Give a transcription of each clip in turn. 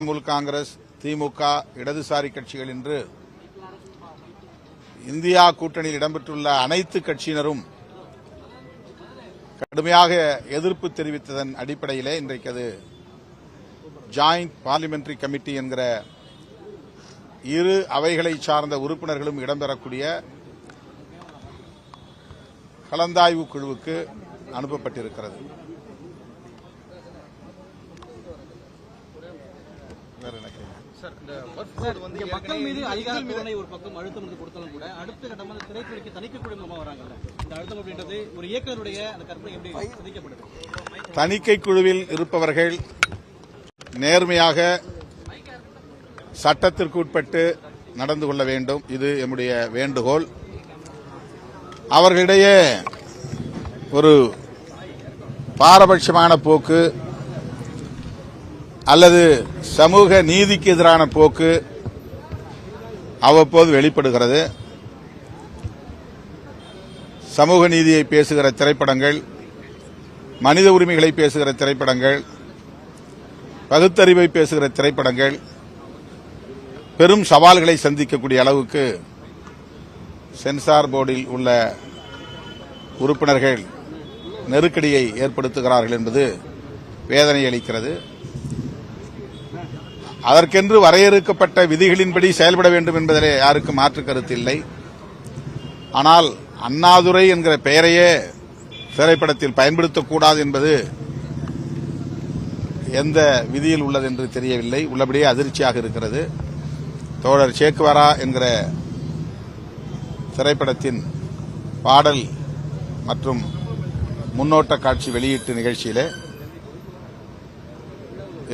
திரிணாமுல் காங்கிரஸ் திமுக இடதுசாரி கட்சிகள் என்று இந்தியா கூட்டணியில் இடம்பெற்றுள்ள அனைத்து கட்சியினரும் கடுமையாக எதிர்ப்பு தெரிவித்ததன் அடிப்படையிலே இன்றைக்கு அது ஜாயிண்ட் பார்லிமெண்டரி கமிட்டி என்கிற இரு அவைகளை சார்ந்த உறுப்பினர்களும் இடம்பெறக்கூடிய கலந்தாய்வு குழுவுக்கு அனுப்பப்பட்டிருக்கிறது. சார் இந்த வந்து மக்கள் மீது அதிகார ஒரு பக்கம் அழுத்தம் கொடுத்தாலும் கூட அடுத்த கட்டமா அந்த திரைத்துறைக்கு தணிக்கை மூலமா வராங்கல்ல. இந்த அழுத்தம் அப்படின்றது ஒரு இயக்குனருடைய அந்த கற்பனை எப்படி சிதைக்கப்படுது தணிக்கை குழுவில் இருப்பவர்கள் நேர்மையாக சட்டத்திற்கு உட்பட்டு நடந்து கொள்ள வேண்டும். இது எம்முடைய வேண்டுகோள். அவர்களிடையே ஒரு பாரபட்சமான போக்கு அல்லது சமூக நீதிக்கு எதிரான போக்கு அவ்வப்போது வெளிப்படுகிறது. சமூக நீதியை பேசுகிற திரைப்படங்கள் மனித உரிமைகளை பேசுகிற திரைப்படங்கள் பகுத்தறிவை பேசுகிற திரைப்படங்கள் பெரும் சவால்களை சந்திக்கக்கூடிய அளவுக்கு சென்சார் போர்டில் உள்ள உறுப்பினர்கள் நெருக்கடியை ஏற்படுத்துகிறார்கள் என்பது வேதனை அளிக்கிறது. அதற்கென்று வரையறுக்கப்பட்ட விதிகளின்படி செயல்பட வேண்டும் என்பதிலே யாருக்கும் மாற்று கருத்து இல்லை. ஆனால் அண்ணாதுரை என்கிற பெயரையே திரைப்படத்தில் பயன்படுத்தக்கூடாது என்பது எந்த விதியில் உள்ளது என்று தெரியவில்லை. உள்ளபடியே அதிர்ச்சியாக இருக்கிறது. தோழர் சேக்குவரா என்கிற திரைப்படத்தின் பாடல் மற்றும் முன்னோட்ட காட்சி வெளியீட்டு நிகழ்ச்சியிலே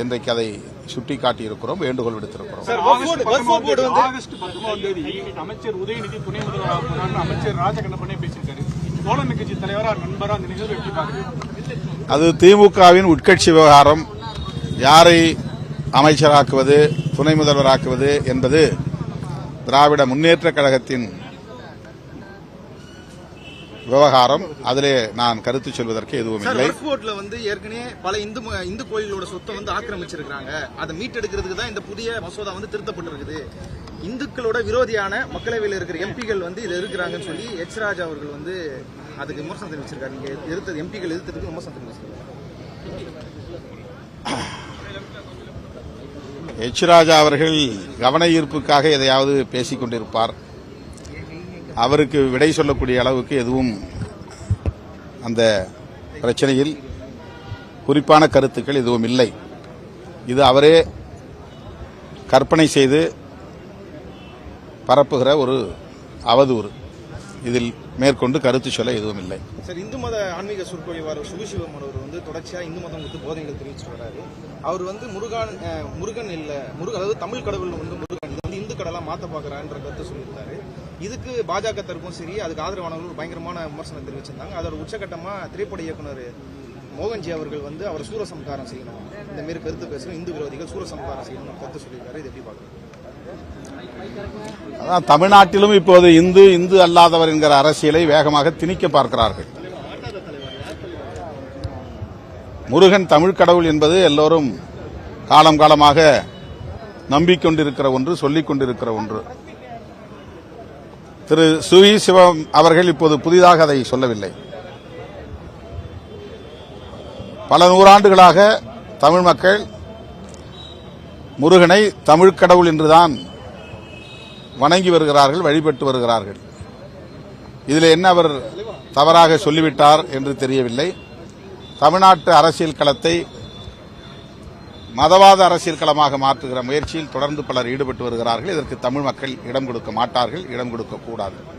இன்றைக்கு அதை சுட்டிக்காட்டியிருக்கிறோம் வேண்டுகோள் விடுத்திருக்கிறோம். ஆகஸ்ட் பத்தொன்பதாம் தேதி. அமைச்சர் உதயநிதி துணை முதல்வராக அமைச்சர் ராஜகண்ணப்பனே பேசியிருக்காரு. தோழமை கட்சி தலைவரா நண்பரா அந்த நிகழ்வு எப்படி பாக்குறீங்க அது திமுகவின் உட்கட்சி விவகாரம். யாரை அமைச்சராக்குவது துணை முதல்வராக்குவது என்பது திராவிட முன்னேற்ற கழகத்தின் விவகாரம். அதிலே நான் கருத்து சொல்வதற்கு எதுவும் இல்லை. வக்ஃப் போர்டுல வந்து ஏற்கனவே பல இந்து இந்து கோயிலோட சொத்தை வந்து ஆக்கிரமிச்சிருக்காங்க அதை மீட்டெடுக்கிறதுக்கு தான் இந்த புதிய மசோதா வந்து திருத்தப்பட்டிருக்குது. இந்துக்களோட விரோதியான மக்களவையில் இருக்கிற எம்பிகள் வந்து இது இருக்கிறாங்கன்னு சொல்லி எச் ராஜா அவர்கள் வந்து அதுக்கு விமர்சனம் தெரிவிச்சிருக்காரு. நீங்க எதிர்த்தது எம்பிகள் எதிர்த்ததுக்கு விமர்சனம் தெரிவிச்சிருக்காரு. எச் ராஜா அவர்கள் கவன ஈர்ப்புக்காக எதையாவது பேசிக் கொண்டிருப்பார் அவருக்கு விடை சொல்லக்கூடிய அளவுக்கு எதுவும் அந்த பிரச்சனையில் குறிப்பான கருத்துக்கள் எதுவும் இல்லை. இது அவரே கற்பனை செய்து பரப்புகிற ஒரு அவதூறு. இதில் மேற்கொண்டு கருத்து சொல்ல எதுவும் இல்லை. சார் இந்து மத ஆன்மீக சொற்பொழிவாளர் சுகுசிவம் அவர் வந்து தொடர்ச்சியா இந்து மதம் வந்து போதனைகள் தெரிவிச்சு வர்றாரு. அவர் வந்து முருகன் முருகன் இல்ல முருகன் அதாவது தமிழ் கடவுள் வந்து தான் மாற்ற பார்க்குறான்ற கருத்து சொல்லியிருந்தாரு இதுக்கு பாஜக தரப்பும் சரி அதுக்கு ஆதரவானவர்கள் பயங்கரமான விமர்சனம் தெரிவிச்சிருந்தாங்க. அதோட உச்சகட்டமாக திரைப்பட இயக்குனர் மோகன்ஜி அவர்கள் வந்து அவர் சூரசம்காரம் செய்யணும். இந்த மாரி கருத்து பேசணும். இந்து விரோதிகள் சூரசம்காரம் செய்யணும் கருத்து சொல்லியிருக்காரு. இது எப்படி பாக்குறீங்க அதான் தமிழ்நாட்டிலும் இப்போது இந்து இந்து அல்லாதவர் என்கிற அரசியலை வேகமாக திணிக்க பார்க்கிறார்கள். முருகன் தமிழ் கடவுள் என்பது எல்லோரும் காலம் காலமாக நம்பிக்கொண்டிருக்கிற ஒன்று சொல்லிக் கொண்டிருக்கிற ஒன்று. திரு சுவி சிவம் அவர்கள் இப்போது புதிதாக அதை சொல்லவில்லை. பல நூறாண்டுகளாக தமிழ் மக்கள் முருகனை தமிழ் கடவுள் என்றுதான் வணங்கி வருகிறார்கள் வழிபட்டு வருகிறார்கள். இதில் என்ன அவர் தவறாக சொல்லிவிட்டார் என்று தெரியவில்லை. தமிழ்நாட்டு அரசியல் களத்தை மதவாத அரசியல் களமாக மாற்றுகிற முயற்சியில் தொடர்ந்து பலர் ஈடுபட்டு வருகிறார்கள். இதற்கு தமிழ் மக்கள் இடம் கொடுக்க மாட்டார்கள் இடம் கொடுக்க கூடாது.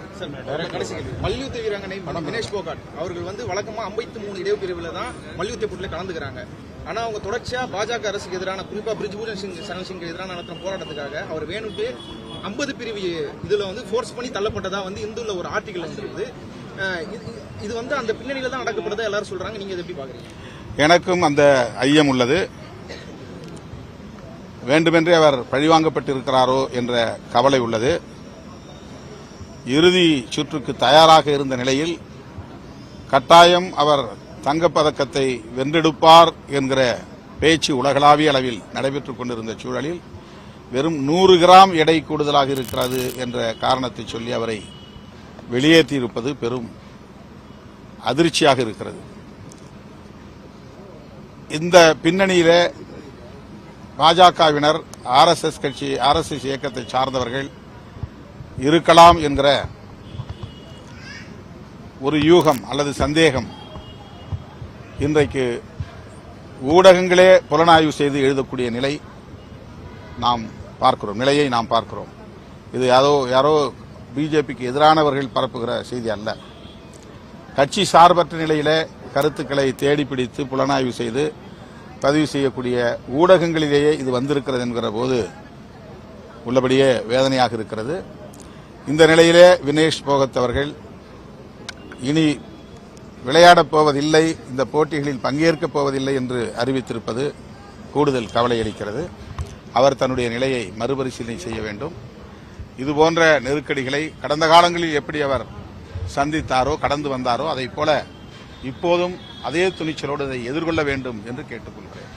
மல்யுத்த வீராங்கனை வினேஷ் போகாட் அவர்கள் வந்து வழக்கமா 53 மூணு இடைவு பிரிவுல தான் மல்யுத்த போட்டியில கலந்துக்கிறாங்க. ஆனா அவங்க தொடர்ச்சியா பாஜக அரசுக்கு எதிரான குறிப்பா பிரிஜ்பூஷன் சிங் சரண் சிங் எதிரான நடத்துற போராட்டத்துக்காக அவர் வேணும்ட்டு 50 பிரிவு இதுல வந்து ஃபோர்ஸ் பண்ணி தள்ளப்பட்டதா வந்து இந்துல ஒரு ஆர்டிகல் வந்திருக்குது. இது- வந்து அந்த பின்னணியில தான் நடக்கப்படுதா எல்லாரும் சொல்றாங்க. நீங்க இதை எப்படி பாக்குறீங்க? எனக்கும் அந்த ஐயம் உள்ளது. வேண்டுமென்றே அவர் பழிவாங்கப்பட்டிருக்கிறாரோ என்ற கவலை உள்ளது. இறுதி சுற்றுக்கு தயாராக இருந்த நிலையில் கட்டாயம் அவர் தங்கப்பதக்கத்தை வென்றெடுப்பார் என்கிற பேச்சு உலகளாவிய அளவில் நடைபெற்றுக் கொண்டிருந்த சூழலில் வெறும் நூறு கிராம் எடை கூடுதலாக இருக்கிறது என்ற காரணத்தை சொல்லி அவரை வெளியேற்றியிருப்பது பெரும் அதிர்ச்சியாக இருக்கிறது. இந்த பின்னணியில பாஜகவினர் ஆர்எஸ்எஸ் கட்சி ஆர்எஸ்எஸ் இயக்கத்தை சார்ந்தவர்கள் இருக்கலாம் என்கிற ஒரு யூகம் அல்லது சந்தேகம் இன்றைக்கு ஊடகங்களே புலனாய்வு செய்து எழுதக்கூடிய நிலை நாம் பார்க்கிறோம் நிலையை நாம் பார்க்கிறோம். இது யாரோ யாரோ பிஜேபிக்கு எதிரானவர்கள் பரப்புகிற செய்தி அல்ல. கட்சி சார்பற்ற நிலையில கருத்துக்களை தேடி பிடித்து புலனாய்வு செய்து பதிவு செய்யக்கூடிய ஊடகங்களிலேயே இது வந்திருக்கிறது என்கிற போது உள்ளபடியே வேதனையாக இருக்கிறது. இந்த நிலையிலே வினேஷ் போகத் அவர்கள் இனி விளையாடப் போவதில்லை இந்த போட்டிகளில் பங்கேற்கப் போவதில்லை என்று அறிவித்திருப்பது கூடுதல் கவலை அளிக்கிறது. அவர் தன்னுடைய நிலையை மறுபரிசீலனை செய்ய வேண்டும். இதுபோன்ற நெருக்கடிகளை கடந்த காலங்களில் எப்படி அவர் சந்தித்தாரோ கடந்து வந்தாரோ அதைப் போல இப்போதும் அதே துணிச்சலோடு அதை எதிர்கொள்ள வேண்டும் என்று கேட்டுக்கொள்கிறேன்.